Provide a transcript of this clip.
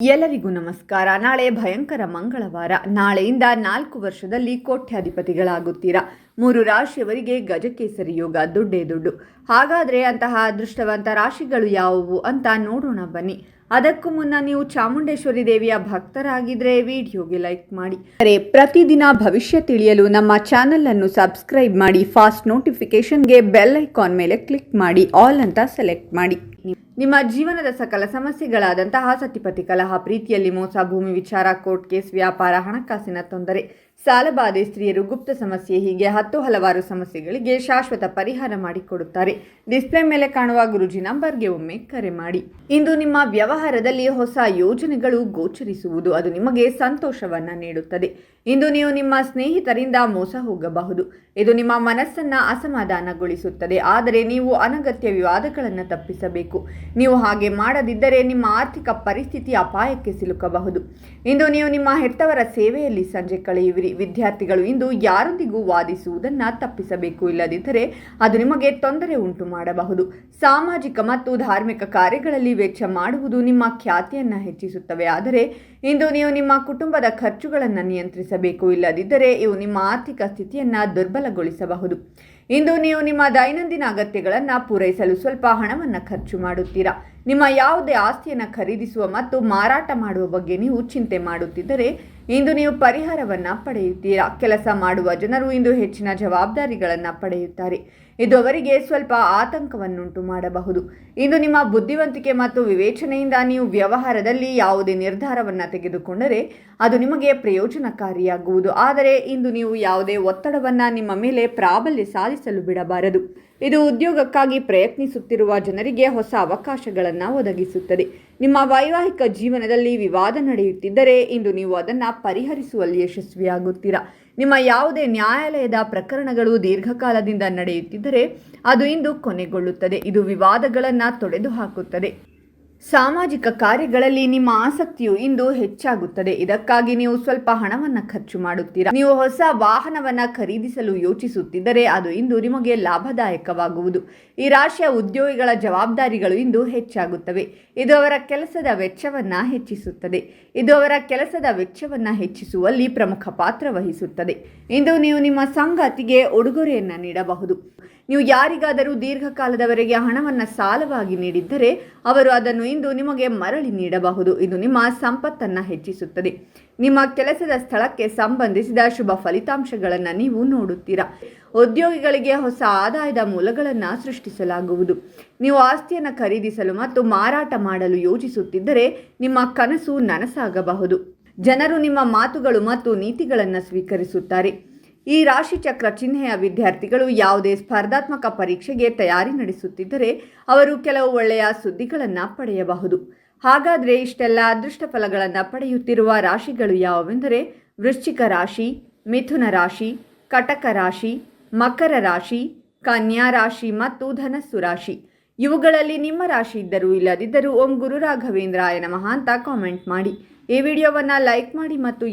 ಎಲ್ಲರಿಗೂ ನಮಸ್ಕಾರ. ನಾಳೆ ಭಯಂಕರ ಮಂಗಳವಾರ. ನಾಳೆಯಿಂದ ನಾಲ್ಕು ವರ್ಷದಲ್ಲಿ ಕೋಟ್ಯಾಧಿಪತಿಗಳಾಗುತ್ತೀರಾ? ಮೂರು ರಾಶಿಯವರಿಗೆ ಗಜಕೇಸರಿ ಯೋಗ ದುಡ್ಡೇ ದುಡ್ಡು. ಹಾಗಾದರೆ ಅಂತಹ ಅದೃಷ್ಟವಂತ ರಾಶಿಗಳು ಯಾವುವು ಅಂತ ನೋಡೋಣ ಬನ್ನಿ. ಅದಕ್ಕೂ ಮುನ್ನ ನೀವು ಚಾಮುಂಡೇಶ್ವರಿ ದೇವಿಯ ಭಕ್ತರಾಗಿದ್ರೆ ವಿಡಿಯೋಗೆ ಲೈಕ್ ಮಾಡಿ. ಅರೆ ಪ್ರತಿದಿನ ಭವಿಷ್ಯ ತಿಳಿಯಲು ನಮ್ಮ ಚಾನೆಲ್ ಅನ್ನು ಸಬ್ಸ್ಕ್ರೈಬ್ ಮಾಡಿ. ಫಾಸ್ಟ್ ನೋಟಿಫಿಕೇಶನ್ಗೆ ಬೆಲ್ ಐಕಾನ್ ಮೇಲೆ ಕ್ಲಿಕ್ ಮಾಡಿ. ಆಲ್ ಅಂತ ಸೆಲೆಕ್ಟ್ ಮಾಡಿ. ನಿಮ್ಮ ಜೀವನದ ಸಕಲ ಸಮಸ್ಯೆಗಳಾದಂತಹ ಸತಿಪತಿ ಕಲಹ, ಪ್ರೀತಿಯಲ್ಲಿ ಮೋಸ, ಭೂಮಿ ವಿಚಾರ, ಕೋರ್ಟ್ ಕೇಸ್, ವ್ಯಾಪಾರ, ಹಣಕಾಸಿನ ತೊಂದರೆ ಸಾಲಬಾಧೆ ಸ್ತ್ರೀಯರು ಗುಪ್ತ ಸಮಸ್ಯೆ, ಹೀಗೆ ಹತ್ತು ಹಲವಾರು ಸಮಸ್ಯೆಗಳಿಗೆ ಶಾಶ್ವತ ಪರಿಹಾರ ಮಾಡಿಕೊಡುತ್ತಾರೆ. ಡಿಸ್ಪ್ಲೇ ಮೇಲೆ ಕಾಣುವ ಗುರುಜಿ ನಂಬರ್ಗೆ ಒಮ್ಮೆ ಕರೆ ಮಾಡಿ. ಇಂದು ನಿಮ್ಮ ವ್ಯವಹಾರದಲ್ಲಿ ಹೊಸ ಯೋಜನೆಗಳು ಗೋಚರಿಸುವುದು ಅದು ನಿಮಗೆ ಸಂತೋಷವನ್ನು ನೀಡುತ್ತದೆ. ಇಂದು ನೀವು ನಿಮ್ಮ ಸ್ನೇಹಿತರಿಂದ ಮೋಸ ಹೋಗಬಹುದು. ಇದು ನಿಮ್ಮ ಮನಸ್ಸನ್ನ ಅಸಮಾಧಾನಗೊಳಿಸುತ್ತದೆ. ಆದರೆ ನೀವು ಅನಗತ್ಯ ವಿವಾದಗಳನ್ನು ತಪ್ಪಿಸಬೇಕು. ನೀವು ಹಾಗೆ ಮಾಡದಿದ್ದರೆ ನಿಮ್ಮ ಆರ್ಥಿಕ ಪರಿಸ್ಥಿತಿ ಅಪಾಯಕ್ಕೆ ಸಿಲುಕಬಹುದು. ಇಂದು ನೀವು ನಿಮ್ಮ ಹೆತ್ತವರ ಸೇವೆಯಲ್ಲಿ ಸಂಜೆ ಕಳೆಯುವಿರಿ. ವಿದ್ಯಾರ್ಥಿಗಳು ಇಂದು ಯಾರೊಂದಿಗೂ ವಾದಿಸುವುದನ್ನು ತಪ್ಪಿಸಬೇಕು. ಇಲ್ಲದಿದ್ದರೆ ಅದು ನಿಮಗೆ ತೊಂದರೆ ಉಂಟು ಮಾಡಬಹುದು. ಸಾಮಾಜಿಕ ಮತ್ತು ಧಾರ್ಮಿಕ ಕಾರ್ಯಗಳಲ್ಲಿ ವೆಚ್ಚ ಮಾಡುವುದು ನಿಮ್ಮ ಖ್ಯಾತಿಯನ್ನು ಹೆಚ್ಚಿಸುತ್ತವೆ. ಆದರೆ ಇಂದು ನೀವು ನಿಮ್ಮ ಕುಟುಂಬದ ಖರ್ಚುಗಳನ್ನು ನಿಯಂತ್ರಿಸಬೇಕು. ಇಲ್ಲದಿದ್ದರೆ ಇವು ನಿಮ್ಮ ಆರ್ಥಿಕ ಸ್ಥಿತಿಯನ್ನು ದುರ್ಬಲಗೊಳಿಸಬಹುದು. ಇಂದು ನೀವು ನಿಮ್ಮ ದೈನಂದಿನ ಅಗತ್ಯಗಳನ್ನು ಪೂರೈಸಲು ಸ್ವಲ್ಪ ಹಣವನ್ನು ಖರ್ಚು ಮಾಡುತ್ತೀರಾ? ನಿಮ್ಮ ಯಾವುದೇ ಆಸ್ತಿಯನ್ನು ಖರೀದಿಸುವ ಮತ್ತು ಮಾರಾಟ ಮಾಡುವ ಬಗ್ಗೆ ನೀವು ಚಿಂತೆ ಮಾಡುತ್ತಿದ್ದರೆ ಇಂದು ನೀವು ಪರಿಹಾರವನ್ನು ಪಡೆಯುತ್ತೀರಾ? ಕೆಲಸ ಮಾಡುವ ಜನರು ಇಂದು ಹೆಚ್ಚಿನ ಜವಾಬ್ದಾರಿಗಳನ್ನು ಪಡೆಯುತ್ತಾರೆ. ಇದು ಅವರಿಗೆ ಸ್ವಲ್ಪ ಆತಂಕವನ್ನುಂಟು ಮಾಡಬಹುದು. ಇಂದು ನಿಮ್ಮ ಬುದ್ಧಿವಂತಿಕೆ ಮತ್ತು ವಿವೇಚನೆಯಿಂದ ನೀವು ವ್ಯವಹಾರದಲ್ಲಿ ಯಾವುದೇ ನಿರ್ಧಾರವನ್ನು ತೆಗೆದುಕೊಂಡರೆ ಅದು ನಿಮಗೆ ಪ್ರಯೋಜನಕಾರಿಯಾಗುವುದು. ಆದರೆ ಇಂದು ನೀವು ಯಾವುದೇ ಒತ್ತಡವನ್ನು ನಿಮ್ಮ ಮೇಲೆ ಪ್ರಾಬಲ್ಯ ಸಾಧಿಸಲು ಬಿಡಬಾರದು. ಇದು ಉದ್ಯೋಗಕ್ಕಾಗಿ ಪ್ರಯತ್ನಿಸುತ್ತಿರುವ ಜನರಿಗೆ ಹೊಸ ಅವಕಾಶಗಳನ್ನು ಒದಗಿಸುತ್ತದೆ. ನಿಮ್ಮ ವೈವಾಹಿಕ ಜೀವನದಲ್ಲಿ ವಿವಾದ ನಡೆಯುತ್ತಿದ್ದರೆ ಇಂದು ನೀವು ಅದನ್ನು ಪರಿಹರಿಸುವಲ್ಲಿ ಯಶಸ್ವಿಯಾಗುತ್ತೀರಾ? ನಿಮ್ಮ ಯಾವುದೇ ನ್ಯಾಯಾಲಯದ ಪ್ರಕರಣಗಳು ದೀರ್ಘಕಾಲದಿಂದ ನಡೆಯುತ್ತಿದ್ದರೆ ಅದು ಇಂದು ಕೊನೆಗೊಳ್ಳುತ್ತದೆ. ಇದು ವಿವಾದಗಳನ್ನು ತೊಡೆದು ಹಾಕುತ್ತದೆ ಸಾಮಾಜಿಕ ಕಾರ್ಯಗಳಲ್ಲಿ ನಿಮ್ಮ ಆಸಕ್ತಿಯು ಇಂದು ಹೆಚ್ಚಾಗುತ್ತದೆ. ಇದಕ್ಕಾಗಿ ನೀವು ಸ್ವಲ್ಪ ಹಣವನ್ನು ಖರ್ಚು ಮಾಡುತ್ತೀರಾ? ನೀವು ಹೊಸ ವಾಹನವನ್ನು ಖರೀದಿಸಲು ಯೋಚಿಸುತ್ತಿದ್ದರೆ ಅದು ಇಂದು ನಿಮಗೆ ಲಾಭದಾಯಕವಾಗುವುದು. ಈ ರಾಶಿಯ ಉದ್ಯೋಗಿಗಳ ಜವಾಬ್ದಾರಿಗಳು ಇಂದು ಹೆಚ್ಚಾಗುತ್ತವೆ. ಇದು ಅವರ ಕೆಲಸದ ವೆಚ್ಚವನ್ನು ಹೆಚ್ಚಿಸುತ್ತದೆ. ಇದು ಅವರ ಕೆಲಸದ ವೆಚ್ಚವನ್ನು ಹೆಚ್ಚಿಸುವಲ್ಲಿ ಪ್ರಮುಖ ಪಾತ್ರ ವಹಿಸುತ್ತದೆ. ಇಂದು ನೀವು ನಿಮ್ಮ ಸಂಗಾತಿಗೆ ಉಡುಗೊರೆಯನ್ನು ನೀಡಬಹುದು. ನೀವು ಯಾರಿಗಾದರೂ ದೀರ್ಘಕಾಲದವರೆಗೆ ಹಣವನ್ನು ಸಾಲವಾಗಿ ನೀಡಿದ್ದರೆ ಅವರು ಅದನ್ನು ಇಂದು ನಿಮಗೆ ಮರಳಿ ನೀಡಬಹುದು. ಇದು ನಿಮ್ಮ ಸಂಪತ್ತನ್ನು ಹೆಚ್ಚಿಸುತ್ತದೆ. ನಿಮ್ಮ ಕೆಲಸದ ಸ್ಥಳಕ್ಕೆ ಸಂಬಂಧಿಸಿದ ಶುಭ ಫಲಿತಾಂಶಗಳನ್ನು ನೀವು ನೋಡುತ್ತೀರಾ. ಉದ್ಯೋಗಿಗಳಿಗೆ ಹೊಸ ಆದಾಯದ ಮೂಲಗಳನ್ನು ಸೃಷ್ಟಿಸಲಾಗುವುದು. ನೀವು ಆಸ್ತಿಯನ್ನು ಖರೀದಿಸಲು ಮತ್ತು ಮಾರಾಟ ಮಾಡಲು ಯೋಚಿಸುತ್ತಿದ್ದರೆ ನಿಮ್ಮ ಕನಸು ನನಸಾಗಬಹುದು. ಜನರು ನಿಮ್ಮ ಮಾತುಗಳು ಮತ್ತು ನೀತಿಗಳನ್ನು ಸ್ವೀಕರಿಸುತ್ತಾರೆ. ಈ ರಾಶಿಚಕ್ರ ಚಿಹ್ನೆಯ ವಿದ್ಯಾರ್ಥಿಗಳು ಯಾವುದೇ ಸ್ಪರ್ಧಾತ್ಮಕ ಪರೀಕ್ಷೆಗೆ ತಯಾರಿ ನಡೆಸುತ್ತಿದ್ದರೆ ಅವರು ಕೆಲವು ಒಳ್ಳೆಯ ಸುದ್ದಿಗಳನ್ನು ಪಡೆಯಬಹುದು. ಹಾಗಾದರೆ ಇಷ್ಟೆಲ್ಲ ಅದೃಷ್ಟ ಫಲಗಳನ್ನು ಪಡೆಯುತ್ತಿರುವ ರಾಶಿಗಳು ಯಾವುವೆಂದರೆ ವೃಶ್ಚಿಕ ರಾಶಿ, ಮಿಥುನ ರಾಶಿ, ಕಟಕ ರಾಶಿ, ಮಕರ ರಾಶಿ, ಕನ್ಯಾ ರಾಶಿ ಮತ್ತು ಧನಸ್ಸು ರಾಶಿ. ಇವುಗಳಲ್ಲಿ ನಿಮ್ಮ ರಾಶಿ ಇದ್ದರೂ ಇಲ್ಲದಿದ್ದರೂ ಓಂ ಗುರು ರಾಘವೇಂದ್ರಾಯ ನಮಃ ಮಹಾಂತ ಕಾಮೆಂಟ್ ಮಾಡಿ. ಈ ವಿಡಿಯೋವನ್ನು ಲೈಕ್ ಮಾಡಿ ಮತ್ತು